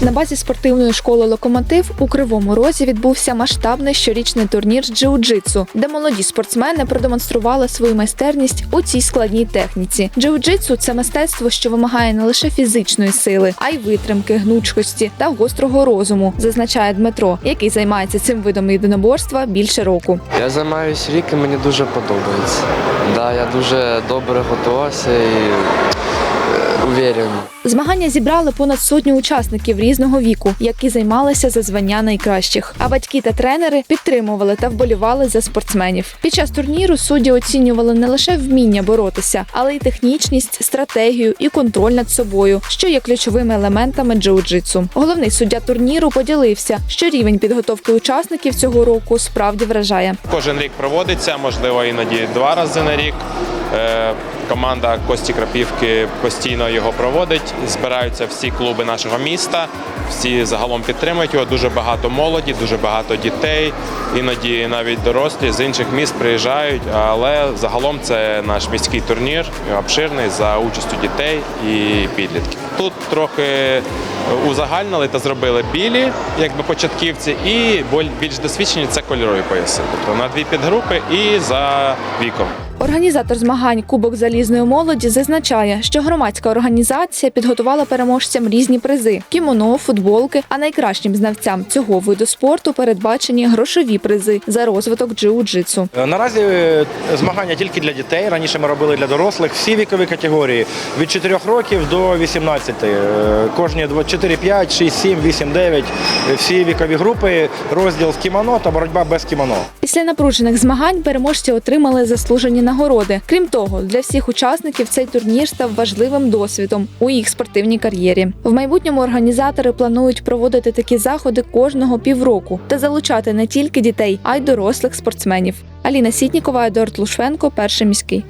На базі спортивної школи Локомотив у Кривому Розі відбувся масштабний щорічний турнір з джиу-джитсу, де молоді спортсмени продемонстрували свою майстерність у цій складній техніці. Джиу-джитсу – це мистецтво, що вимагає не лише фізичної сили, а й витримки, гнучкості та гострого розуму, зазначає Дмитро, який займається цим видом єдиноборства більше року. Я займаюся рік і мені дуже подобається. Да, я дуже добре готувався і уверен. Змагання зібрали понад сотню учасників різного віку, які займалися за звання найкращих. А батьки та тренери підтримували та вболівали за спортсменів. Під час турніру судді оцінювали не лише вміння боротися, але й технічність, стратегію і контроль над собою, що є ключовими елементами джиу-джитсу. Головний суддя турніру поділився, що рівень підготовки учасників цього року справді вражає. Кожен рік проводиться, можливо, іноді два рази на рік. Команда Кості Крапівки постійно його проводить. Збираються всі клуби нашого міста, всі загалом підтримують його. Дуже багато молоді, дуже багато дітей. Іноді навіть дорослі з інших міст приїжджають. Але загалом це наш міський турнір, обширний за участю дітей і підлітків. Тут трохи узагальнили та зробили білі, якби початківці, і більш досвідчені це кольорові пояси. Тобто на дві підгрупи і за віком. Організатор змагань Кубок залізної молоді зазначає, що громадська організація підготувала переможцям різні призи: кімоно, футболки. А найкращим знавцям цього виду спорту передбачені грошові призи за розвиток джиу-джитсу. Е, Наразі е, змагання тільки для дітей. Раніше ми робили для дорослих всі вікові категорії від 4 років до 18. Е, Кожні 4, 5, 6, 7, 8, 9. е, Всі вікові групи, розділ з кімоно та боротьба без кімоно. Після напружених змагань переможці отримали заслужені нагороди. Крім того, для всіх учасників цей турнір став важливим досвідом у їх спортивній кар'єрі. В майбутньому організатори планують проводити такі заходи кожного півроку та залучати не тільки дітей, а й дорослих спортсменів. Аліна Сітнікова, Едуард Лушвенко, перший міський.